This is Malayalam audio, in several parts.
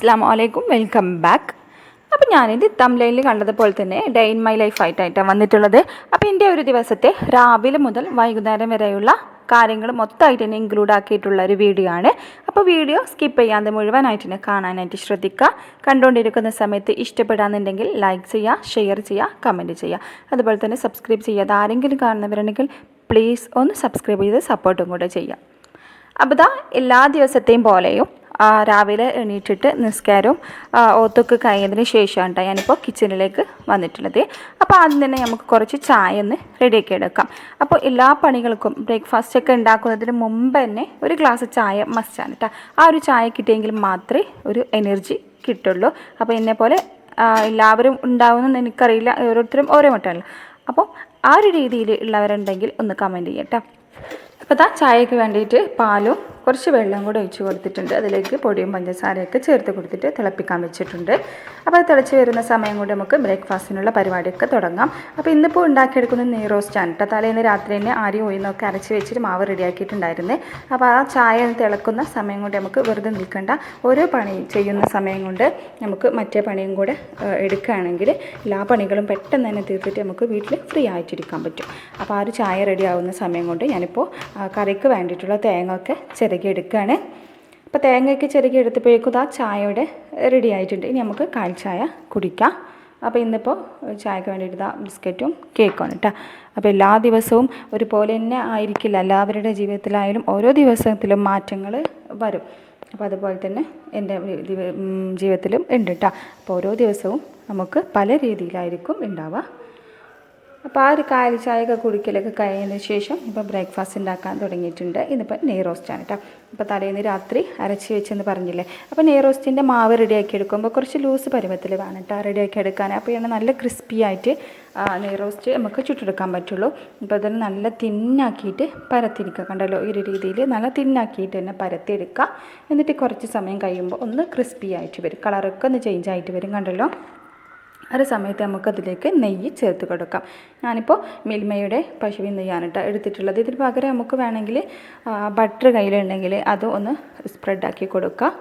അസ്സാം വലൈക്കും വെൽക്കം ബാക്ക്. അപ്പോൾ ഞാനിത് തംലൈനിൽ കണ്ടതുപോലെ തന്നെ ഡേ ഇൻ മൈ ലൈഫ് ആയിട്ടായിട്ടാണ് വന്നിട്ടുള്ളത്. അപ്പോൾ എന്റെ ഒരു ദിവസത്തെ രാവിലെ മുതൽ വൈകുന്നേരം വരെയുള്ള കാര്യങ്ങൾ മൊത്തമായിട്ട് തന്നെ ഇൻക്ലൂഡ് ആക്കിയിട്ടുള്ള ഒരു വീഡിയോ ആണ്. അപ്പോൾ വീഡിയോ സ്കിപ്പ് ചെയ്യാതെ മുഴുവനായിട്ട് തന്നെ കാണാനായിട്ട് ശ്രദ്ധിക്കുക. കണ്ടുകൊണ്ടിരിക്കുന്ന സമയത്ത് ഇഷ്ടപ്പെടാന്നുണ്ടെങ്കിൽ ലൈക്ക് ചെയ്യുക ഷെയർ ചെയ്യുക കമന്റ് ചെയ്യുക. അതുപോലെ തന്നെ സബ്സ്ക്രൈബ് ചെയ്യാതെ ആരെങ്കിലും കാണുന്നവരുണ്ടെങ്കിൽ പ്ലീസ് ഒന്ന് സബ്സ്ക്രൈബ് ചെയ്ത് സപ്പോർട്ടും കൂടെ ചെയ്യുക. അപ്പോൾ എല്ലാ ദിവസത്തെയും പോലെയും രാവിലെ എണീറ്റിട്ട് നിസ്കാരവും ഓത്തൊക്കെ കഴിഞ്ഞതിന് ശേഷമാണ് കേട്ടോ ഞാനിപ്പോൾ കിച്ചണിലേക്ക് വന്നിട്ടുള്ളത്. അപ്പോൾ ആദ്യം തന്നെ നമുക്ക് കുറച്ച് ചായ ഒന്ന് റെഡിയാക്കി എടുക്കാം. അപ്പോൾ എല്ലാ പണികൾക്കും ബ്രേക്ക്ഫാസ്റ്റ് ഒക്കെ ഉണ്ടാക്കുന്നതിന് മുമ്പ് തന്നെ ഒരു ഗ്ലാസ് ചായ മസ്റ്റാണ് കേട്ടോ ആ ഒരു ചായ കിട്ടിയെങ്കിൽ മാത്രമേ ഒരു എനർജി കിട്ടുള്ളൂ. അപ്പോൾ എന്നെ പോലെ എല്ലാവരും ഉണ്ടാവുമെന്ന് എനിക്കറിയില്ല. ഓരോരുത്തരും ഓരോ മട്ടാണല്ലോ. അപ്പോൾ ആ ഒരു രീതിയിൽ ഉള്ളവരുണ്ടെങ്കിൽ ഒന്ന് കമന്റ് ചെയ്യട്ടോ അപ്പോൾ ദാ ചായക്ക് വേണ്ടിയിട്ട് പാലും കുറച്ച് വെള്ളം കൂടെ ഒഴിച്ച് കൊടുത്തിട്ടുണ്ട്. അതിലേക്ക് പൊടിയും പഞ്ചസാരയൊക്കെ ചേർത്ത് കൊടുത്തിട്ട് തിളപ്പിക്കാൻ വെച്ചിട്ടുണ്ട്. അപ്പോൾ അത് തിളച്ച് വരുന്ന സമയം കൊണ്ട് നമുക്ക് ബ്രേക്ക്ഫാസ്റ്റിനുള്ള പരിപാടിയൊക്കെ തുടങ്ങാം. അപ്പോൾ ഇന്നിപ്പോൾ ഉണ്ടാക്കിയെടുക്കുന്നത് നെയ് റോസ്റ്റാണ് കേട്ടോ തലേന്ന് രാത്രി തന്നെ ആരി ഒഴിന്നൊക്കെ അരച്ച് വെച്ചിട്ട് മാവ് റെഡിയാക്കിയിട്ടുണ്ടായിരുന്നേ അപ്പോൾ ആ ചായ തിളക്കുന്ന സമയം കൊണ്ട് നമുക്ക് വെറുതെ നിൽക്കേണ്ട. ഓരോ പണി ചെയ്യുന്ന സമയം കൊണ്ട് നമുക്ക് മറ്റേ പണിയും കൂടെ എടുക്കുകയാണെങ്കിൽ എല്ലാ പണികളും പെട്ടെന്ന് തന്നെ തീർത്തിട്ട് നമുക്ക് വീട്ടിൽ ഫ്രീ ആയിട്ടിരിക്കാൻ പറ്റും. അപ്പോൾ ആ ഒരു ചായ റെഡി ആവുന്ന സമയം കൊണ്ട് ഞാനിപ്പോൾ കറിക്ക് വേണ്ടിയിട്ടുള്ള തേങ്ങ ഒക്കെ ചിരകി എടുക്കുകയാണ് അപ്പോൾ തേങ്ങയൊക്കെ ചിരകി എടുത്തപ്പോഴേക്കും ആ ചായയുടെ റെഡി ആയിട്ടുണ്ട്. ഇനി നമുക്ക് കാൽ ചായ കുടിക്കാം. അപ്പോൾ ഇന്നിപ്പോൾ ചായക്ക് വേണ്ടിയിട്ട് ഇതാ ബിസ്ക്കറ്റും കേക്കുമാണ് കേട്ടോ അപ്പോൾ എല്ലാ ദിവസവും ഒരുപോലെ തന്നെ ആയിരിക്കില്ല. എല്ലാവരുടെ ജീവിതത്തിലായാലും ഓരോ ദിവസത്തിലും മാറ്റങ്ങൾ വരും. അപ്പോൾ അതുപോലെ തന്നെ എന്റെ ജീവിതത്തിലും ഉണ്ട് കേട്ടോ അപ്പോൾ ഓരോ ദിവസവും നമുക്ക് പല രീതിയിലായിരിക്കും ഉണ്ടാവുക. അപ്പോൾ ആ ഒരു കാലി ചായയൊക്കെ കുടിക്കലൊക്കെ കഴിഞ്ഞതിന് ശേഷം ഇപ്പോൾ ബ്രേക്ക്ഫാസ്റ്റ് ഉണ്ടാക്കാൻ തുടങ്ങിയിട്ടുണ്ട്. ഇന്നിപ്പോൾ നെയ് റോസ്റ്റാണ് കേട്ടോ ഇപ്പോൾ തലേന്ന് രാത്രി അരച്ച് വെച്ചെന്ന് പറഞ്ഞില്ലേ? അപ്പോൾ നെയ് റോസ്റ്റിന്റെ മാവ് റെഡിയാക്കി എടുക്കുമ്പോൾ കുറച്ച് ലൂസ് പരുവത്തിൽ വേണം കേട്ടോ റെഡിയാക്കി എടുക്കാൻ. അപ്പോൾ ഇങ്ങനെ നല്ല ക്രിസ്പി ആയിട്ട് ആ, നെയ് റോസ്റ്റ് നമുക്ക് ചുട്ടെടുക്കാൻ പറ്റുള്ളൂ. ഇപ്പോൾ ഇതിന് നല്ല തിന്നാക്കിയിട്ട് പരത്തിരിക്കുക കണ്ടല്ലോ ഈ ഒരു രീതിയിൽ നല്ല തിന്നാക്കിയിട്ട് തന്നെ പരത്തിയെടുക്കുക. എന്നിട്ട് കുറച്ച് സമയം കഴിയുമ്പോൾ ഒന്ന് ക്രിസ്പി ആയിട്ട് വരും. കളറൊക്കെ ഒന്ന് ചേഞ്ച് ആയിട്ട് വരും. കണ്ടല്ലോ? ഒരു സമയത്ത് നമുക്കതിലേക്ക് നെയ്യ് ചേർത്ത് കൊടുക്കാം. ഞാനിപ്പോൾ മിൽമയുടെ പശുവിൻ നെയ്യാണ് കേട്ടോ എടുത്തിട്ടുള്ളത്. ഇതിന് പകരം നമുക്ക് വേണമെങ്കിൽ ബട്ടർ കയ്യിലുണ്ടെങ്കിൽ അത് ഒന്ന് സ്പ്രെഡാക്കി കൊടുക്കാം.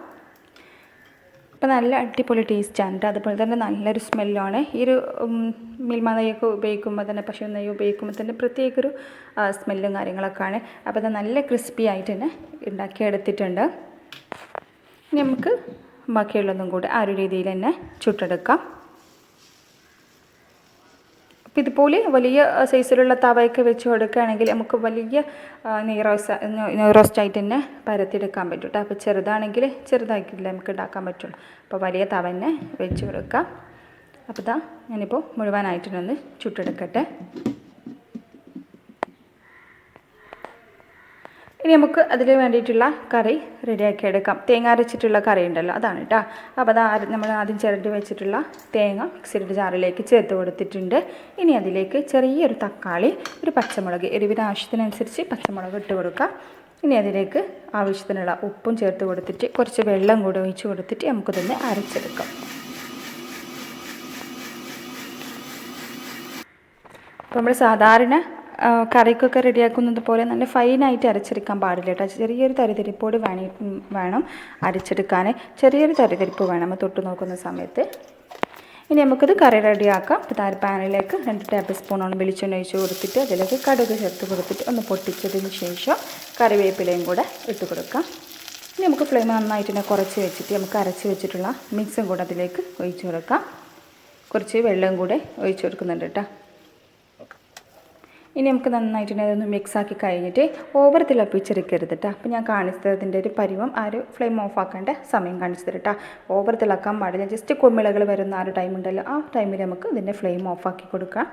അപ്പോൾ നല്ല അടിപൊളി ടേസ്റ്റാണ് കേട്ടോ അതുപോലെ തന്നെ നല്ലൊരു സ്മെല്ലാണ് ഈ ഒരു മിൽമ നെയ്യൊക്കെ ഉപയോഗിക്കുമ്പോൾ തന്നെ പശു നെയ്യ് ഉപയോഗിക്കുമ്പോൾ തന്നെ പ്രത്യേക ഒരു സ്മെല്ലും കാര്യങ്ങളൊക്കെ ആണ്. അപ്പോൾ അത് നല്ല ക്രിസ്പി ആയിട്ട് തന്നെ ഉണ്ടാക്കിയെടുത്തിട്ടുണ്ട്. ഇനി നമുക്ക് ബാക്കിയുള്ളതും കൂടെ ആ ഒരു രീതിയിൽ തന്നെ ചുട്ടെടുക്കാം. അപ്പോൾ ഇതുപോലെ വലിയ സൈസിലുള്ള തവയൊക്കെ വെച്ച് കൊടുക്കുകയാണെങ്കിൽ നമുക്ക് വലിയ നെയ്റോസ് നെയ്റോസ്റ്റായിട്ട് റോസ് തന്നെ പരത്തിയെടുക്കാൻ പറ്റും കേട്ടോ. അപ്പോൾ ചെറുതാണെങ്കിൽ ചെറുതാക്കിയിട്ടില്ല നമുക്ക് ഉണ്ടാക്കാൻ പറ്റുള്ളൂ. അപ്പോൾ വലിയ തവ തന്നെ വെച്ച് കൊടുക്കാം. അപ്പോൾ ഇതാ ഞാനിപ്പോൾ മുഴുവനായിട്ടൊന്ന് ചുട്ടെടുക്കട്ടെ. ഇനി നമുക്ക് അതിന് വേണ്ടിയിട്ടുള്ള കറി റെഡിയാക്കി എടുക്കാം. തേങ്ങ അരച്ചിട്ടുള്ള കറി ഉണ്ടല്ലോ അതാണ് കേട്ടോ അപ്പോൾ അത് നമ്മൾ ആദ്യം ചിരട്ടി വെച്ചിട്ടുള്ള തേങ്ങ മിക്സിയുടെ ജാറിലേക്ക് ചേർത്ത് കൊടുത്തിട്ടുണ്ട്. ഇനി അതിലേക്ക് ചെറിയൊരു തക്കാളി ഒരു പച്ചമുളക് എരിവിന് ആവശ്യത്തിനനുസരിച്ച് പച്ചമുളക് ഇട്ട് കൊടുക്കുക ഇനി അതിലേക്ക് ആവശ്യത്തിനുള്ള ഉപ്പും ചേർത്ത് കൊടുത്തിട്ട് കുറച്ച് വെള്ളം കൂടെ ഒഴിച്ച് കൊടുത്തിട്ട് നമുക്കിതൊന്ന് അരച്ചെടുക്കാം. അപ്പോൾ നമ്മൾ സാധാരണ കറിക്കൊക്കെ റെഡിയാക്കുന്നത് പോലെ നല്ല ഫൈനായിട്ട് അരച്ചെടുക്കാൻ പാടില്ല കേട്ടോ. ചെറിയൊരു തരിതരിപ്പോട് വേണി വേണം അരച്ചെടുക്കാൻ ചെറിയൊരു തരിതരിപ്പ് വേണം. തൊട്ട് നോക്കുന്ന സമയത്ത്. ഇനി നമുക്കിത് കറി റെഡിയാക്കാം. താര പാനിലേക്ക് രണ്ട് ടേബിൾ സ്പൂണോളം വെളിച്ചെണ്ണ ഒഴിച്ച് കൊടുത്തിട്ട് അതിലേക്ക് കടുക് ചേർത്ത് കൊടുത്തിട്ട് ഒന്ന് പൊട്ടിച്ചതിന് ശേഷം കറിവേപ്പിലയും കൂടെ ഇട്ട് കൊടുക്കാം. ഇനി നമുക്ക് ഫ്ലെയിം നന്നായിട്ട് തന്നെ കുറച്ച് വെച്ചിട്ട് നമുക്ക് അരച്ച് വെച്ചിട്ടുള്ള മിക്സും കൂടെ അതിലേക്ക് ഒഴിച്ച് കൊടുക്കാം. കുറച്ച് വെള്ളം കൂടെ ഒഴിച്ച് കൊടുക്കുന്നുണ്ട് കേട്ടോ. ഇനി നമുക്ക് നന്നായിട്ട് തന്നെ അതൊന്ന് മിക്സ് ആക്കി കഴിഞ്ഞിട്ട് ഓവർ തിളപ്പിച്ചെടുക്കരുത് കേട്ടോ അപ്പോൾ ഞാൻ കാണിച്ചതിന്റെ ഒരു പരിവം ആ ഒരു ഫ്ലെയിം ഓഫ് ആക്കേണ്ട സമയം കാണിച്ചു തരും കേട്ടോ ഓവർ തിളക്കാൻ പാടില്ല. ജസ്റ്റ് കുമിളകൾ വരുന്ന ആ ഒരു ടൈം ഉണ്ടല്ലോ. ആ ടൈമിൽ നമുക്ക് ഇതിന്റെ ഫ്ലെയിം ഓഫ് ആക്കി കൊടുക്കാം.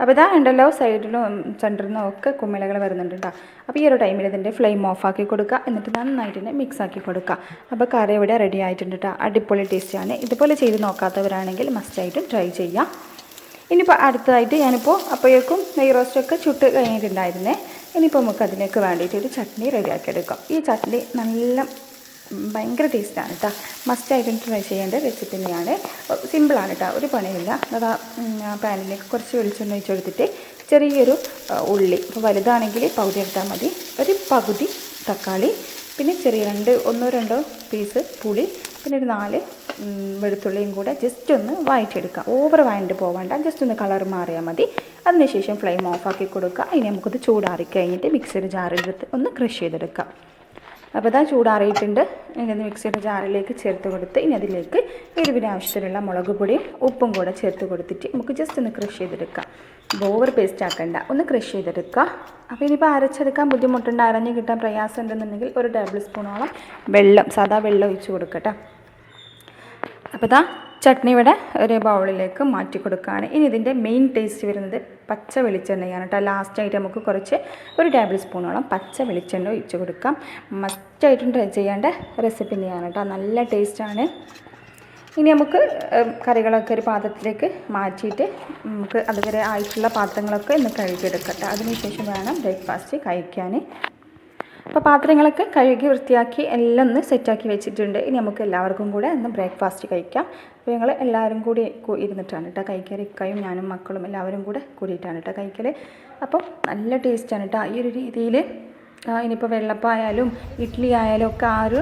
അപ്പോൾ ഇതാ ഉണ്ടല്ലോ സൈഡിലും സെന്ററിൽ നിന്നും ഒക്കെ കുമിളകൾ വരുന്നുണ്ട് കേട്ടോ അപ്പോൾ ഈ ഒരു ടൈമിൽ ഇതിന്റെ ഫ്ലെയിം ഓഫ് ആക്കി കൊടുക്കുക എന്നിട്ട് നന്നായിട്ട് തന്നെ മിക്സ് ആക്കി കൊടുക്കുക അപ്പോൾ കറി ഇവിടെ റെഡി ആയിട്ടുണ്ട് കേട്ടോ അടിപൊളി ടേസ്റ്റാണ് ഇതുപോലെ ചെയ്ത് നോക്കാത്തവരാണെങ്കിൽ മസ്റ്റായിട്ടും ട്രൈ ചെയ്യാം. ഇനിയിപ്പോൾ അടുത്തതായിട്ട് ഞാനിപ്പോൾ അപ്പോഴേക്കും നെയ് റോസ്റ്റൊക്കെ ചുട്ട് കഴിഞ്ഞിട്ടുണ്ടായിരുന്നേ. ഇനിയിപ്പോൾ നമുക്ക് അതിലേക്ക് വേണ്ടിയിട്ട് ഒരു ചട്നി റെഡിയാക്കി എടുക്കാം. ഈ ചട്നി നല്ല ഭയങ്കര ടേസ്റ്റാണ് കേട്ടോ ആയിട്ട് ട്രൈ ചെയ്യേണ്ട റെസിപ്പി തന്നെയാണ്. സിമ്പിളാണ് കേട്ടോ ഒരു പണിയില്ല അതാ പാനിലേക്ക് കുറച്ച് വെളിച്ചെണ്ണ ഒഴിച്ച് കൊടുത്തിട്ട് ചെറിയൊരു ഉള്ളി. ഇപ്പോൾ വലുതാണെങ്കിൽ പകുതി എടുത്താൽ മതി. ഒരു പകുതി തക്കാളി പിന്നെ ചെറിയ രണ്ട് ഒന്നോ രണ്ടോ പീസ് പുളി പിന്നെ ഒരു നാല് വെളുത്തുള്ളിയും കൂടെ ജസ്റ്റ് ഒന്ന് വായിച്ചെടുക്കുക ഓവർ വഴണ്ട് പോവേണ്ട. ജസ്റ്റ് ഒന്ന് കളർ മാറിയാൽ മതി. അതിനുശേഷം ഫ്ലെയിം ഓഫാക്കി കൊടുക്കുക. ഇനി നമുക്കത് ചൂടാറി കഴിഞ്ഞിട്ട് മിക്സർ ജാറിലെടുത്ത് ഒന്ന് ക്രഷ് ചെയ്തെടുക്കാം. അപ്പോൾ ഇതാ ചൂടാറിയിട്ടുണ്ട്. ഇനി മിക്സിയുടെ ജാറിലേക്ക് ചേർത്ത് കൊടുത്ത് ഇനി അതിലേക്ക് എരിവിന് ആവശ്യത്തിനുള്ള മുളക് പൊടിയും ഉപ്പും കൂടെ ചേർത്ത് കൊടുത്തിട്ട് നമുക്ക് ജസ്റ്റ് ഒന്ന് ക്രഷ് ചെയ്തെടുക്കാം. ഓവർ പേസ്റ്റ് ആക്കണ്ട. ഒന്ന് ക്രഷ് ചെയ്തെടുക്കുക. അപ്പോൾ ഇനിയിപ്പോൾ അരച്ചെടുക്കാൻ ബുദ്ധിമുട്ടുണ്ട്. അരഞ്ഞ് കിട്ടാൻ പ്രയാസം ഉണ്ടെന്നുണ്ടെങ്കിൽ ഒരു ടേബിൾ സ്പൂണോളം വെള്ളം സാധാ വെള്ളം ഒഴിച്ച് കൊടുക്കട്ടെ അപ്പോൾ ഇതാ ചട്നി ഇവിടെ ഒരു ബൗളിലേക്ക് മാറ്റി കൊടുക്കുകയാണ്. ഇനി ഇതിന്റെ മെയിൻ ടേസ്റ്റ് വരുന്നത് പച്ച വെളിച്ചെണ്ണയാണ് കേട്ടോ. ലാസ്റ്റായിട്ട് നമുക്ക് കുറച്ച് ഒരു ടേബിൾ സ്പൂണോളം പച്ച വെളിച്ചെണ്ണ ഒഴിച്ച് കൊടുക്കാം. മസ്റ്റായിട്ടും ട്രൈ ചെയ്യേണ്ട റെസിപ്പി തന്നെയാണ് കേട്ടോ. നല്ല ടേസ്റ്റാണ് ഇനി നമുക്ക് കറികളൊക്കെ ഒരു പാത്രത്തിലേക്ക് മാറ്റിയിട്ട് നമുക്ക് അതുവരെ ആയിട്ടുള്ള പാത്രങ്ങളൊക്കെ ഒന്ന് കഴുകിയെടുക്കട്ടെ. അതിനുശേഷം വേണം ബ്രേക്ക്ഫാസ്റ്റ് കഴിക്കാൻ. അപ്പോൾ പാത്രങ്ങളൊക്കെ കഴുകി വൃത്തിയാക്കി എല്ലാം ഒന്ന് സെറ്റാക്കി വെച്ചിട്ടുണ്ട്. ഇനി നമുക്ക് എല്ലാവർക്കും കൂടെ ഒന്ന് ബ്രേക്ക്ഫാസ്റ്റ് കഴിക്കാം. അപ്പോൾ ഞങ്ങൾ എല്ലാവരും കൂടി ഇരുന്നിട്ടാണ് കേട്ടോ കഴിക്കൽ ഇക്കയും ഞാനും മക്കളും എല്ലാവരും കൂടെ കൂടിയിട്ടാണ് കേട്ടോ കഴിക്കൽ അപ്പോൾ നല്ല ടേസ്റ്റാണ് കേട്ടോ. ഈ ഒരു രീതിയിൽ ഇനിയിപ്പോൾ വെള്ളപ്പായാലും ഇഡ്ഡലി ആയാലും ഒക്കെ ആ ഒരു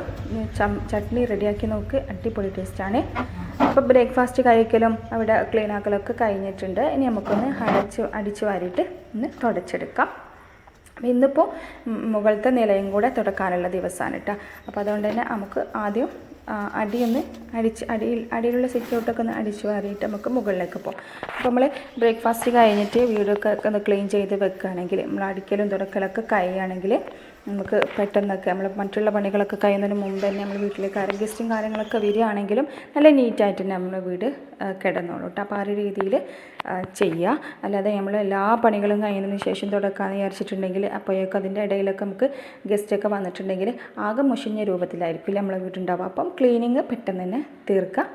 ചട്നി റെഡിയാക്കി നോക്ക്. അടിപൊളി ടേസ്റ്റാണ് അപ്പോൾ ബ്രേക്ക്ഫാസ്റ്റ് കഴിക്കലും അവിടെ ക്ലീനാക്കലൊക്കെ കഴിഞ്ഞിട്ടുണ്ട്. ഇനി നമുക്കൊന്ന് അടച്ച് അടിച്ച് വാരിയിട്ട് ഒന്ന് തുടച്ചെടുക്കാം. അപ്പോൾ ഇന്നിപ്പോൾ മുകളിലത്തെ നിലയും കൂടെ തുടക്കാനുള്ള ദിവസമാണ് കേട്ടോ. അപ്പോൾ അതുകൊണ്ട് തന്നെ നമുക്ക് ആദ്യം അടിയൊന്ന് അടിച്ച് അടിയിൽ അടിയിലുള്ള സിറ്റൗട്ടൊക്കെ ഒന്ന് അടിച്ച് മാറിയിട്ട് നമുക്ക് മുകളിലേക്ക് പോകാം. അപ്പോൾ നമ്മൾ ബ്രേക്ക്ഫാസ്റ്റ് കഴിഞ്ഞിട്ട് വീടൊക്കെ ഒന്ന് ക്ലീൻ ചെയ്ത് വെക്കുകയാണെങ്കിൽ നമ്മൾ അടിക്കലും തുടക്കലൊക്കെ കഴിയുകയാണെങ്കിൽ നമുക്ക് പെട്ടെന്നൊക്കെ നമ്മൾ മറ്റുള്ള പണികളൊക്കെ കഴിയുന്നതിന് മുമ്പ് തന്നെ നമ്മൾ വീട്ടിലേക്ക് ആരും ഗസ്റ്റും കാര്യങ്ങളൊക്കെ വരികയാണെങ്കിലും നല്ല നീറ്റായിട്ട് തന്നെ നമ്മൾ വീട് കിടന്നോളൂ കേട്ടോ. അപ്പോൾ ആ ഒരു രീതിയിൽ ചെയ്യുക അല്ലാതെ നമ്മൾ എല്ലാ പണികളും കഴിയുന്നതിന് ശേഷം തുടക്കാമെന്ന് വിചാരിച്ചിട്ടുണ്ടെങ്കിൽ അപ്പോഴേക്കും അതിന്റെ ഇടയിലൊക്കെ നമുക്ക് ഗസ്റ്റൊക്കെ വന്നിട്ടുണ്ടെങ്കിൽ ആകെ മുഷിഞ്ഞ രൂപത്തിലായിരിക്കില്ല നമ്മളെ വീടുണ്ടാവുക. അപ്പം ക്ലീനിങ് പെട്ടെന്ന് തന്നെ തീർക്കുക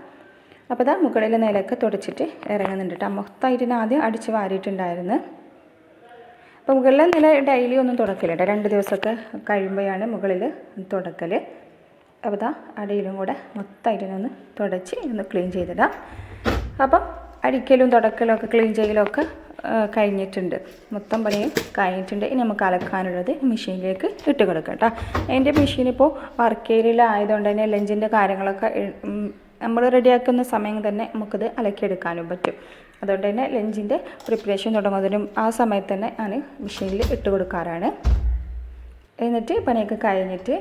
അപ്പോൾ ഇതാ മുകളിലെ നിലയൊക്കെ തുടച്ചിട്ട് ഇറങ്ങുന്നുണ്ട് കേട്ടോ. മൊത്തമായിട്ട് ആദ്യം അടിച്ച് വാരിയിട്ടുണ്ടായിരുന്നു. അപ്പോൾ മുകളിലെ നില ഡെയിലി ഒന്നും തുടക്കില്ല രണ്ട് ദിവസമൊക്കെ കഴിയുമ്പോഴാണ് മുകളിൽ തുടക്കൽ അപ്പോൾ ഇതാ അടിയിലും കൂടെ മൊത്തമായിട്ട് ഒന്ന് തുടച്ച് ഒന്ന് ക്ലീൻ ചെയ്തിടാം. അപ്പം അടിക്കലും തുടക്കലും ഒക്കെ ക്ലീൻ ചെയ്യലും ഒക്കെ കഴിഞ്ഞിട്ടുണ്ട്. മൊത്തം പണിയും കഴിഞ്ഞിട്ടുണ്ട്. ഇനി നമുക്ക് അലക്കാനുള്ളത് മെഷീനിലേക്ക് ഇട്ട് കൊടുക്കാം കേട്ടോ എന്റെ മെഷീൻ ഇപ്പോൾ വർക്ക് ഏരിയയിലായതുകൊണ്ട് തന്നെ ലഞ്ചിന്റെ കാര്യങ്ങളൊക്കെ നമ്മൾ റെഡിയാക്കുന്ന സമയം തന്നെ നമുക്കിത് അലക്കിയെടുക്കാനും പറ്റും. അതുകൊണ്ട് തന്നെ ലഞ്ചിന്റെ പ്രിപ്പറേഷൻ തുടങ്ങുന്നതിനും ആ സമയത്ത് തന്നെ ഞാൻ മെഷീനിൽ ഇട്ട് കൊടുക്കാറാണ്. എന്നിട്ട് പണിയൊക്കെ കഴിഞ്ഞിട്ട്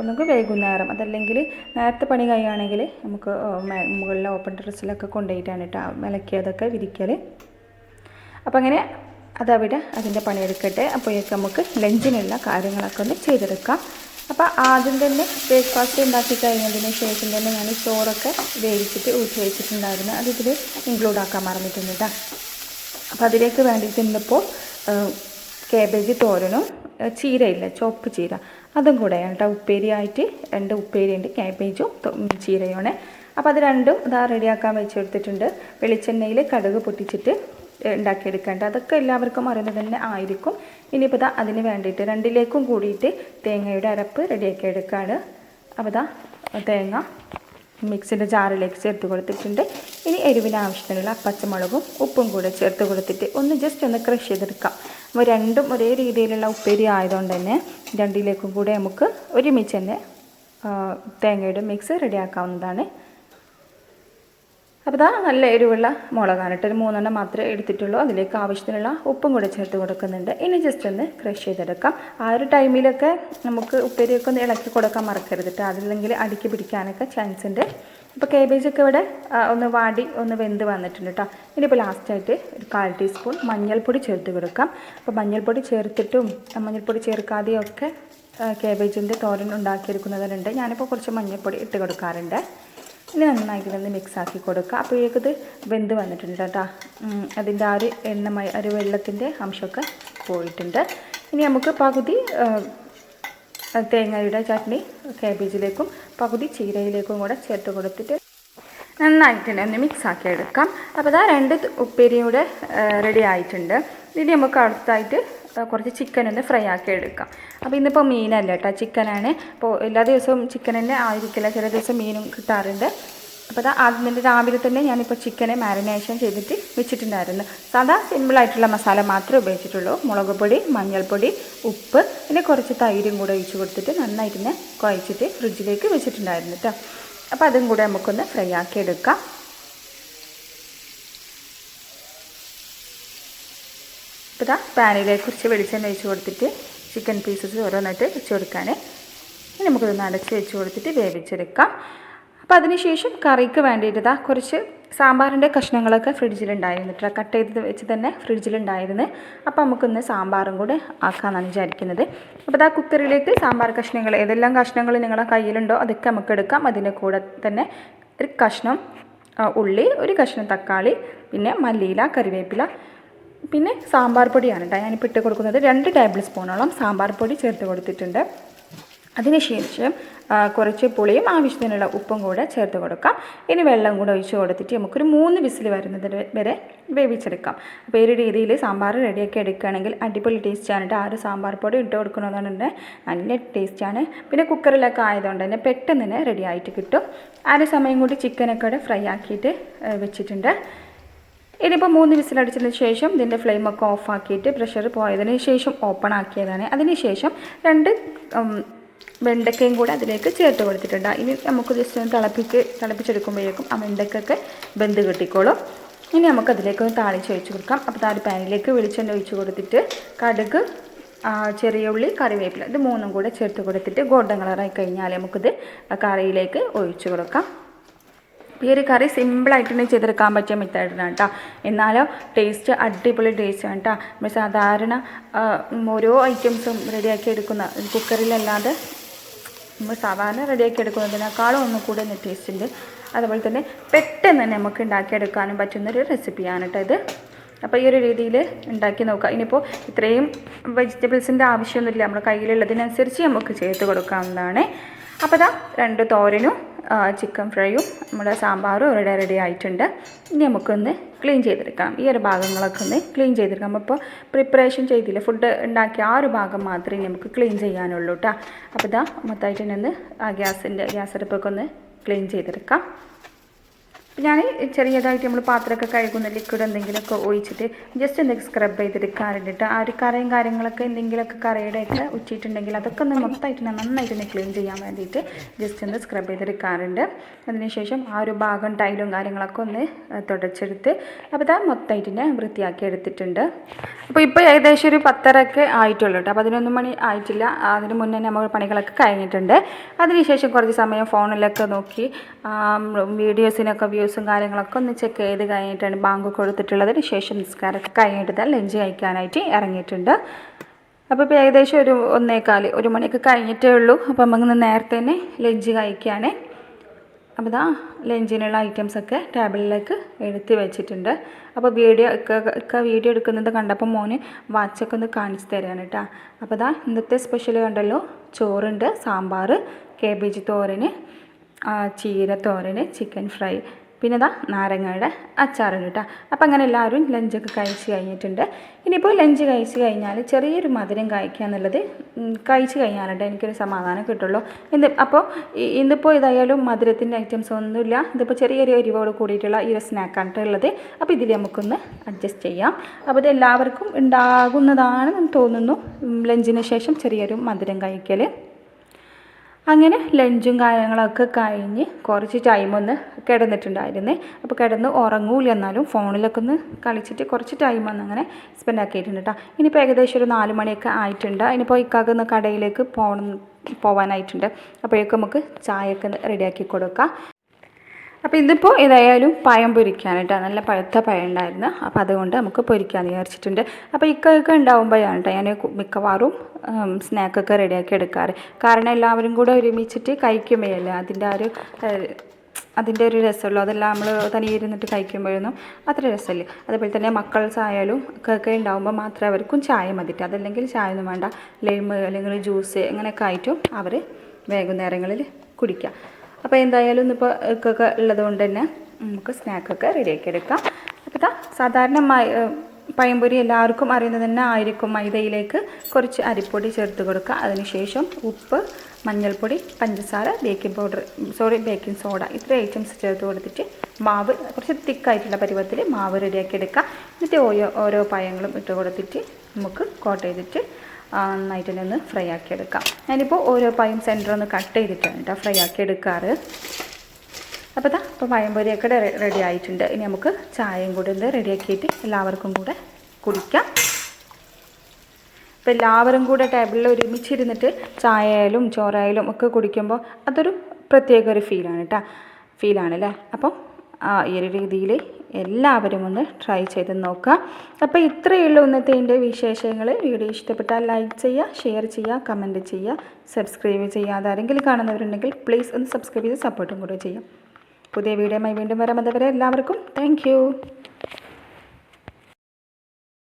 ഒന്നുകിൽ വൈകുന്നേരം അതല്ലെങ്കിൽ നേരത്തെ പണി കഴിയുകയാണെങ്കിൽ നമുക്ക് മുകളിലെ ഓപ്പൺ ഡ്രസ്സിലൊക്കെ കൊണ്ടുപോയിട്ടാണ് കേട്ടോ മിളക്കിയതൊക്കെ വിരിക്കൽ അപ്പം അങ്ങനെ അതവിടെ അതിന്റെ പണിയെടുക്കട്ടെ അപ്പോഴേക്ക് നമുക്ക് ലഞ്ചിനുള്ള കാര്യങ്ങളൊക്കെ ഒന്ന് ചെയ്തെടുക്കാം. അപ്പോൾ ആദ്യം തന്നെ ബ്രേക്ക്ഫാസ്റ്റ് ഉണ്ടാക്കി കഴിഞ്ഞതിന് ശേഷം തന്നെ ഞാൻ ചോറൊക്കെ വേവിച്ചിട്ട് ഊറ്റി വെച്ചിട്ടുണ്ടായിരുന്നു. അതിതിൽ ഇൻക്ലൂഡ് ആക്കാൻ മറന്നിട്ടുണ്ട് കേട്ടോ അപ്പോൾ അതിലേക്ക് വേണ്ടിയിട്ട് ഇന്നിപ്പോൾ കേബേജ് തോരനും ചീരയില്ല ചുവപ്പ് ചീര. അതും കൂടെയാണ് കേട്ടോ ഉപ്പേരിയായിട്ട് രണ്ട് ഉപ്പേരിയുണ്ട് കാബേജും ചീരയുമാണ് അപ്പോൾ അത് രണ്ടും ഇതാ റെഡിയാക്കാൻ വെച്ചെടുത്തിട്ടുണ്ട്. വെളിച്ചെണ്ണയിൽ കടുക് പൊട്ടിച്ചിട്ട് ഏ, ഉണ്ടാക്കിയെടുക്കേണ്ട അതൊക്കെ എല്ലാവർക്കും അറിയുന്നത് തന്നെ ആയിരിക്കും. ഇനിയിപ്പോൾ ഇതാ അതിന് വേണ്ടിയിട്ട് രണ്ടിലേക്കും കൂടിയിട്ട് തേങ്ങയുടെ അരപ്പ് റെഡിയാക്കി എടുക്കുകയാണ് അപ്പോൾ ഇതാ തേങ്ങ മിക്സിന്റെ ജാറിലേക്ക് ചേർത്ത് കൊടുത്തിട്ടുണ്ട്. ഇനി എരിവിന് ആവശ്യത്തിനുള്ള പച്ചമുളകും ഉപ്പും കൂടെ ചേർത്ത് കൊടുത്തിട്ട് ഒന്ന് ജസ്റ്റ് ഒന്ന് ക്രഷ് ചെയ്തെടുക്കാം. അപ്പോൾ രണ്ടും ഒരേ രീതിയിലുള്ള ഉപ്പേരി ആയതുകൊണ്ട് തന്നെ രണ്ടിലേക്കും കൂടെ നമുക്ക് ഒരുമിച്ച് തന്നെ തേങ്ങയുടെ മിക്സ് റെഡിയാക്കാവുന്നതാണ് അപ്പോൾ ഇതാ നല്ല എരിവുള്ള മുളകാണ്. കേട്ടോ ഒരു മൂന്നെണ്ണം മാത്രമേ എടുത്തിട്ടുള്ളൂ. അതിലേക്ക് ആവശ്യത്തിനുള്ള ഉപ്പും കൂടെ ചേർത്ത് കൊടുക്കുന്നുണ്ട്. ഇനി ജസ്റ്റ് ഒന്ന് ക്രഷ് ചെയ്തെടുക്കാം. ആ ഒരു ടൈമിലൊക്കെ നമുക്ക് ഉപ്പേരിയൊക്കെ ഒന്ന് ഇളക്കി കൊടുക്കാൻ മറക്കരുത് കേട്ടോ അതില്ലെങ്കിൽ അടുക്കി പിടിക്കാനൊക്കെ ചാൻസ് ഉണ്ട്. അപ്പോൾ കേബേജൊക്കെ ഇവിടെ ഒന്ന് വാടി ഒന്ന് വെന്ത് വന്നിട്ടുണ്ട് കേട്ടോ ഇനിയിപ്പോൾ ലാസ്റ്റായിട്ട് ഒരു കാൽ ടീസ്പൂൺ മഞ്ഞൾപ്പൊടി ചേർത്ത് കൊടുക്കാം. അപ്പോൾ മഞ്ഞൾപ്പൊടി ചേർത്തിട്ടും മഞ്ഞൾപ്പൊടി ചേർക്കാതെയൊക്കെ കേബേജിന്റെ തോരൻ ഉണ്ടാക്കിയെടുക്കുന്നവരുണ്ട്. ഞാനിപ്പോൾ കുറച്ച് മഞ്ഞൾപ്പൊടി ഇട്ട് കൊടുക്കാറുണ്ട്. ഇനി നന്നായിട്ട് ഒന്ന് മിക്സ് ആക്കി കൊടുക്കുക. അപ്പോൾ ഇത് വെന്ത് വന്നിട്ടുണ്ട് കേട്ടോ. അതിന്റെ ആ ഒരു എണ്ണമയ ഒരു വെള്ളത്തിന്റെ അംശമൊക്കെ പോയിട്ടുണ്ട്. ഇനി നമുക്ക് പകുതി തേങ്ങയുടെ ചട്നി കാബേജിലേക്കും പകുതി ചീരയിലേക്കും കൂടെ ചേർത്ത് കൊടുത്തിട്ട് നന്നായിട്ട് തന്നെ ഒന്ന് മിക്സ് ആക്കി എടുക്കാം. അപ്പോൾ ഇതാ രണ്ട് ഉപ്പേരിയും കൂടെ റെഡി ആയിട്ടുണ്ട്. ഇനി നമുക്ക് അടുത്തായിട്ട് കുറച്ച് ചിക്കൻ ഒന്ന് ഫ്രൈ ആക്കി എടുക്കാം. അപ്പോൾ ഇന്നിപ്പോൾ മീനല്ല കേട്ടോ ചിക്കനാണ് അപ്പോൾ എല്ലാ ദിവസവും ചിക്കൻ തന്നെ ആയിരിക്കില്ല. ചില ദിവസം മീനും കിട്ടാറുണ്ട്. അപ്പോൾ അതാ അതിന്റെ രാവിലെ തന്നെ ഞാനിപ്പോൾ ചിക്കനെ മാരിനേഷൻ ചെയ്തിട്ട് വെച്ചിട്ടുണ്ടായിരുന്നു. സാധാ സിമ്പിളായിട്ടുള്ള മസാല മാത്രമേ ഉപയോഗിച്ചിട്ടുള്ളൂ. മുളക് പൊടി മഞ്ഞൾപ്പൊടി ഉപ്പ് പിന്നെ കുറച്ച് തൈരും കൂടെ ഒഴിച്ച് കൊടുത്തിട്ട് നന്നായിട്ട് തന്നെ കുഴച്ചിട്ട് ഫ്രിഡ്ജിലേക്ക് വെച്ചിട്ടുണ്ടായിരുന്നു കേട്ടോ അപ്പോൾ അതും കൂടെ നമുക്കൊന്ന് ഫ്രൈ ആക്കി എടുക്കാം ഇപ്പോൾ ഇതാ പാനിലേക്ക് കുറച്ച് വെളിച്ചെണ്ണ ഒഴിച്ച് കൊടുത്തിട്ട് ചിക്കൻ പീസസ് ഓരോന്നായിട്ട് വെച്ച് കൊടുക്കാനേ. ഇനി നമുക്കിതൊന്ന് അടച്ച് വെച്ച് കൊടുത്തിട്ട് വേവിച്ചെടുക്കാം. അപ്പോൾ അതിനുശേഷം കറിക്ക് വേണ്ടിയിട്ട് കുറച്ച് സാമ്പാറിന്റെ കഷ്ണങ്ങളൊക്കെ ഫ്രിഡ്ജിലുണ്ടായിരുന്നു കേട്ടോ. ചെയ്ത് വെച്ച് തന്നെ ഫ്രിഡ്ജിലുണ്ടായിരുന്നു. അപ്പോൾ നമുക്കൊന്ന് സാമ്പാറും കൂടെ ആക്കാമെന്നാണ് വിചാരിക്കുന്നത്. അപ്പോൾ ആ കുക്കറിലേക്ക് സാമ്പാർ കഷ്ണങ്ങൾ ഏതെല്ലാം കഷ്ണങ്ങൾ നിങ്ങളുടെ കയ്യിലുണ്ടോ അതൊക്കെ നമുക്ക് എടുക്കാം. അതിന്റെ കൂടെ തന്നെ ഒരു കഷ്ണം ഉള്ളി ഒരു കഷ്ണം തക്കാളി പിന്നെ മല്ലിയില കറിവേപ്പില പിന്നെ സാമ്പാർ പൊടിയാണ് കേട്ടോ ഞാനിപ്പോൾ ഇട്ട് കൊടുക്കുന്നത്. രണ്ട് ടേബിൾ സ്പൂണോളം സാമ്പാർ പൊടി ചേർത്ത് കൊടുത്തിട്ടുണ്ട്. അതിനുശേഷം കുറച്ച് പുളിയും ആവശ്യത്തിനുള്ള ഉപ്പും കൂടെ ചേർത്ത് കൊടുക്കാം. ഇനി വെള്ളം കൂടെ ഒഴിച്ച് കൊടുത്തിട്ട് നമുക്കൊരു മൂന്ന് വിസിൽ വരുന്നത് വരെ വേവിച്ചെടുക്കാം. അപ്പോൾ ഈ ഒരു രീതിയിൽ സാമ്പാർ റെഡിയാക്കി എടുക്കുകയാണെങ്കിൽ അടിപൊളി ടേസ്റ്റ് കേട്ടോ ആ ഒരു സാമ്പാർ പൊടി ഇട്ട് കൊടുക്കണമെന്നുണ്ടെങ്കിൽ നല്ല ടേസ്റ്റാണ്. പിന്നെ കുക്കറിലൊക്കെ ആയതുകൊണ്ട് തന്നെ പെട്ടെന്ന് തന്നെ റെഡി ആയിട്ട് കിട്ടും. ഒരു സമയം കൂടി ചിക്കനൊക്കെ ഫ്രൈ ആക്കിയിട്ട് വെച്ചിട്ടുണ്ട്. ഇനിയിപ്പോൾ മൂന്ന് വിസിൽ അടിച്ചതിന് ശേഷം ഇതിന്റെ ഫ്ലെയിമൊക്കെ ഓഫ് ആക്കിയിട്ട് പ്രഷർ പോയതിന് ശേഷം ഓപ്പൺ ആക്കിയതാണ്. അതിന് ശേഷം രണ്ട് വെണ്ടക്കയും കൂടെ അതിലേക്ക് ചേർത്ത് കൊടുത്തിട്ടുണ്ട്. ഇനി നമുക്ക് ജസ്റ്റ് ഒന്ന് തിളപ്പിച്ച് തിളപ്പിച്ചെടുക്കുമ്പോഴേക്കും ആ വെണ്ടക്കൊക്കെ ബന്ധ് കിട്ടിക്കോളും. ഇനി നമുക്ക് അതിലേക്ക് ഒന്ന് താളിച്ച് ഒഴിച്ച് കൊടുക്കാം. അപ്പോൾ താഴെ പാനിലേക്ക് വെളിച്ചെണ്ണ ഒഴിച്ച് കൊടുത്തിട്ട് കടുക് ചെറിയ ഉള്ളി കറിവേപ്പില ഇത് മൂന്നും കൂടെ ചേർത്ത് കൊടുത്തിട്ട് ഗോൾഡൻ കളറായി കഴിഞ്ഞാൽ നമുക്കിത് കറിയിലേക്ക് ഒഴിച്ച് കൊടുക്കാം. ഈ ഒരു കറി സിമ്പിളായിട്ട് തന്നെ ചെയ്തെടുക്കാൻ പറ്റിയ മെത്തേഡാണ് കേട്ടോ. എന്നാലോ ടേസ്റ്റ് അടിപൊളി ടേസ്റ്റ് ആണ് കേട്ടോ. നമ്മൾ സാധാരണ ഓരോ ഐറ്റംസും റെഡിയാക്കി എടുക്കുന്ന കുക്കറിലല്ലാതെ നമ്മൾ സാധാരണ റെഡിയാക്കി എടുക്കുന്നതിനേക്കാളും ഒന്നും കൂടെ ഒന്ന് ടേസ്റ്റ് ഉണ്ട്. അതുപോലെ തന്നെ പെട്ടെന്ന് തന്നെ നമുക്ക് ഉണ്ടാക്കിയെടുക്കാനും പറ്റുന്നൊരു റെസിപ്പിയാണ് കേട്ടോ ഇത്. അപ്പോൾ ഈ ഒരു രീതിയിൽ ഉണ്ടാക്കി നോക്കുക ഇനിയിപ്പോൾ ഇത്രയും വെജിറ്റബിൾസിന്റെ ആവശ്യമൊന്നുമില്ല. നമ്മുടെ കയ്യിലുള്ളതിനനുസരിച്ച് നമുക്ക് ചേർത്ത് കൊടുക്കാവുന്നതാണ്. അപ്പോൾ ഇതാ രണ്ട് തോരനും ചിക്കൻ ഫ്രൈയും നമ്മുടെ സാമ്പാറും ഇവിടെ റെഡി ആയിട്ടുണ്ട്. ഇനി നമുക്കൊന്ന് ക്ലീൻ ചെയ്തെടുക്കാം ഈ ഒരു ഭാഗങ്ങളൊക്കെ ഒന്ന് ക്ലീൻ ചെയ്തെടുക്കാം അപ്പോൾ പ്രിപ്പറേഷൻ ചെയ്തില്ല? ഫുഡ് ഉണ്ടാക്കിയ ആ ഒരു ഭാഗം മാത്രമേ നമുക്ക് ക്ലീൻ ചെയ്യാനുള്ളൂ കേട്ടോ അപ്പോൾ ഇതാ മൊത്തമായിട്ട് തന്നെ ഒന്ന് ആ ഗ്യാസിന്റെ ഗ്യാസ് അടുപ്പൊക്കെ ഒന്ന് ക്ലീൻ ചെയ്തെടുക്കാം. ഞാൻ ചെറിയതായിട്ട് നമ്മൾ പാത്രമൊക്കെ കഴുകുന്ന ലിക്വിഡ് എന്തെങ്കിലുമൊക്കെ ഒഴിച്ചിട്ട് ജസ്റ്റ് എന്തെങ്കിലും സ്ക്രബ് ചെയ്തിട്ട് കേട്ടോ ആ ഒരു കറയും കാര്യങ്ങളൊക്കെ എന്തെങ്കിലുമൊക്കെ കറയുടെയൊക്കെ ഉച്ചിട്ടുണ്ടെങ്കിൽ അതൊക്കെ ഒന്ന് മൊത്തമായിട്ട് നന്നായിട്ട് ഒന്ന് ക്ലീൻ ചെയ്യാൻ വേണ്ടിയിട്ട് ജസ്റ്റ് ഒന്ന് സ്ക്രബ് ചെയ്തെടുക്കാറുണ്ട്. അതിനുശേഷം ആ ഒരു ഭാഗം ടൈലും കാര്യങ്ങളൊക്കെ ഒന്ന് തുടച്ചെടുത്ത് അപ്പോൾ ഇതാ മൊത്തമായിട്ട് ഞാൻ വൃത്തിയാക്കി എടുത്തിട്ടുണ്ട്. അപ്പോൾ ഇപ്പോൾ ഏകദേശം ഒരു പത്തരയൊക്കെ ആയിട്ടുള്ളൂ കേട്ടോ. പതിനൊന്ന് മണി ആയിട്ടില്ല. അതിന് മുന്നേ നമ്മൾ പണികളൊക്കെ കഴിഞ്ഞിട്ടുണ്ട്. അതിനുശേഷം കുറച്ച് സമയം ഫോണിലൊക്കെ നോക്കി വീഡിയോസിനൊക്കെ വീഡിയോസിനൊക്കെ വ്യൂസും കാര്യങ്ങളൊക്കെ ഒന്ന് ചെക്ക് ചെയ്ത് കഴിഞ്ഞിട്ടാണ് ബാങ്ക് കൊടുത്തിട്ടുള്ളതിന് ശേഷം നിസ്കാരമൊക്കെ കഴിഞ്ഞിട്ട് തന്നെ ലഞ്ച് കഴിക്കാനായിട്ട് ഇറങ്ങിയിട്ടുണ്ട്. അപ്പോൾ ഇപ്പോൾ ഏകദേശം ഒരു ഒന്നേകാൽ ഒരു മണിയൊക്കെ കഴിഞ്ഞിട്ടേ ഉള്ളൂ. അപ്പോൾ നമുക്ക് നേരത്തെ തന്നെ ലഞ്ച് കഴിക്കാനേ അപ്പോൾ ഇതാ ലഞ്ചിനുള്ള ഐറ്റംസൊക്കെ ടേബിളിലേക്ക് എഴുത്തി വെച്ചിട്ടുണ്ട്. അപ്പോൾ വീഡിയോ ഒക്കെ വീഡിയോ എടുക്കുന്നത് കണ്ടപ്പോൾ മോന് വാച്ചൊക്കെ ഒന്ന് കാണിച്ചു തരാണ് കേട്ടോ അപ്പോൾ ഇതാ ഇന്നത്തെ സ്പെഷ്യൽ കണ്ടല്ലോ ചോറുണ്ട് സാമ്പാർ കേബേജ് തോരന് ചീര തോരന് ചിക്കൻ ഫ്രൈ പിന്നെ ഇതാ നാരങ്ങയുടെ അച്ചാറുണ്ട് കേട്ടോ അപ്പോൾ അങ്ങനെ എല്ലാവരും ലഞ്ചൊക്കെ കഴിച്ച് കഴിഞ്ഞിട്ടുണ്ട്. ഇനിയിപ്പോൾ ലഞ്ച് കഴിച്ച് കഴിഞ്ഞാൽ ചെറിയൊരു മധുരം കഴിക്കുക എന്നുള്ളത് കഴിച്ച് കഴിഞ്ഞാലുണ്ട് എനിക്കൊരു സമാധാനം കിട്ടുള്ളൂ. എന്ത് അപ്പോൾ ഇന്നിപ്പോൾ ഇതായാലും മധുരത്തിന്റെ ഐറ്റംസ് ഒന്നുമില്ല. ഇതിപ്പോൾ ചെറിയൊരു എരിവോട് കൂടിയിട്ടുള്ള ഈ ഒരു സ്നാക്കാണ് ഉള്ളത്. അപ്പോൾ ഇതിൽ നമുക്കൊന്ന് അഡ്ജസ്റ്റ് ചെയ്യാം. അപ്പോൾ ഇത് എല്ലാവർക്കും ഉണ്ടാകുന്നതാണെന്ന് തോന്നുന്നു. ലഞ്ചിന് ശേഷം ചെറിയൊരു മധുരം കഴിക്കൽ. അങ്ങനെ ലഞ്ചും കാര്യങ്ങളൊക്കെ കഴിഞ്ഞ് കുറച്ച് ടൈമൊന്ന് കിടന്നിട്ടുണ്ടായിരുന്നേ. അപ്പോൾ കിടന്ന് ഉറങ്ങൂല എന്നാലും ഫോണിലൊക്കെ ഒന്ന് കളിച്ചിട്ട് കുറച്ച് ടൈം ഒന്ന് അങ്ങനെ സ്പെൻഡ് ആക്കിയിട്ടുണ്ട് കേട്ടോ ഇനിയിപ്പോൾ ഏകദേശം ഒരു നാല് മണിയൊക്കെ ആയിട്ടുണ്ട്. ഇനിയിപ്പോൾ ഇക്കാക്കുന്ന കടയിലേക്ക് പോകണം പോവാനായിട്ടുണ്ട്. അപ്പോഴേക്കും നമുക്ക് ചായയൊക്കെ റെഡിയാക്കി കൊടുക്കാം. അപ്പോൾ ഇതിപ്പോൾ ഏതായാലും പഴം പൊരിക്കാനായിട്ട് നല്ല പഴുത്ത പഴം ഉണ്ടായിരുന്നു. അപ്പോൾ അതുകൊണ്ട് നമുക്ക് പൊരിക്കാൻ വിചാരിച്ചിട്ടുണ്ട്. അപ്പോൾ ഇക്കൊക്കെ ഉണ്ടാകുമ്പോഴാണ് കേട്ടോ ഞാൻ മിക്കവാറും സ്നാക്കൊക്കെ റെഡിയാക്കി എടുക്കാറ്. കാരണം എല്ലാവരും കൂടെ ഒരുമിച്ചിട്ട് കഴിക്കുമ്പോഴല്ലേ അതിന്റെ ആ ഒരു അതിന്റെ ഒരു രസമുള്ളൂ. അതെല്ലാം നമ്മൾ തനിയെ ഇരുന്നിട്ട് കഴിക്കുമ്പോഴൊന്നും അത്ര രസമല്ലേ. അതുപോലെ തന്നെ മക്കൾസ് ആയാലും ഒക്കെ ഉണ്ടാകുമ്പോൾ മാത്രമേ അവർക്കും ചായ മതിട്ട് അതല്ലെങ്കിൽ ചായ ഒന്നും വേണ്ട. ലൈം അല്ലെങ്കിൽ ജ്യൂസ് അങ്ങനെയൊക്കെ ആയിട്ടും അവർ വൈകുന്നേരങ്ങളിൽ കുടിക്കുക അപ്പോൾ എന്തായാലും ഇന്നിപ്പോൾ ഒക്കെ ഉള്ളത് കൊണ്ട് തന്നെ നമുക്ക് സ്നാക്കൊക്കെ റെഡിയാക്കി എടുക്കാം. അപ്പോൾ സാധാരണ പഴംപൊരി എല്ലാവർക്കും അറിയുന്നത് തന്നെ ആയിരിക്കും മൈദയിലേക്ക് കുറച്ച് അരിപ്പൊടി ചേർത്ത് കൊടുക്കുക. അതിനുശേഷം ഉപ്പ് മഞ്ഞൾപ്പൊടി പഞ്ചസാര baking powder sorry baking soda ഇത്ര ഐറ്റംസ് ചേർത്ത് കൊടുത്തിട്ട് മാവ് കുറച്ച് തിക്കായിട്ടുള്ള പരുവത്തിൽ മാവ് റെഡിയാക്കി എടുക്കുക. എന്നിട്ട് ഓരോ ഓരോ പഴങ്ങളും ഇട്ട് കൊടുത്തിട്ട് നമുക്ക് കോട്ട് ചെയ്തിട്ട് നന്നായിട്ട് ഒന്ന് ഫ്രൈ ആക്കി എടുക്കാം ഞാനിപ്പോൾ ഓരോ പയം സെന്റർ ഒന്ന് കട്ട് ചെയ്തിട്ടാണ് കേട്ടോ ഫ്രൈ ആക്കി എടുക്കാറ് അപ്പോൾ ഇതാ ഇപ്പോൾ പയംപൊരിയൊക്കെ റെഡി ആയിട്ടുണ്ട്. ഇനി നമുക്ക് ചായയും കൂടെ ഒന്ന് റെഡിയാക്കിയിട്ട് എല്ലാവർക്കും കൂടെ കുടിക്കാം. അപ്പോൾ എല്ലാവരും കൂടെ ടേബിളിൽ ഒരുമിച്ചിരുന്നിട്ട് ചായയായാലും ചോറായാലും ഒക്കെ കുടിക്കുമ്പോൾ അതൊരു പ്രത്യേക ഒരു ഫീലാണ് കേട്ടോ ഫീലാണ് അല്ലേ അപ്പം ഈ ഒരു രീതിയിൽ എല്ലാവരും ഒന്ന് ട്രൈ ചെയ്ത് നോക്കുക. അപ്പോൾ ഇത്രയേ ഉള്ളൂ ഇന്നത്തെ എന്റെ വിശേഷങ്ങൾ. വീഡിയോ ഇഷ്ടപ്പെട്ടാൽ ലൈക്ക് ചെയ്യുക ഷെയർ ചെയ്യുക കമന്റ് ചെയ്യുക സബ്സ്ക്രൈബ് ചെയ്യുക ആരെങ്കിലും കാണുന്നവരുണ്ടെങ്കിൽ പ്ലീസ് ഒന്ന് സബ്സ്ക്രൈബ് ചെയ്ത് സപ്പോർട്ടും കൂടെ ചെയ്യാം. പുതിയ വീഡിയോയുമായി വീണ്ടും വരാം. അതുവരെ എല്ലാവർക്കും താങ്ക്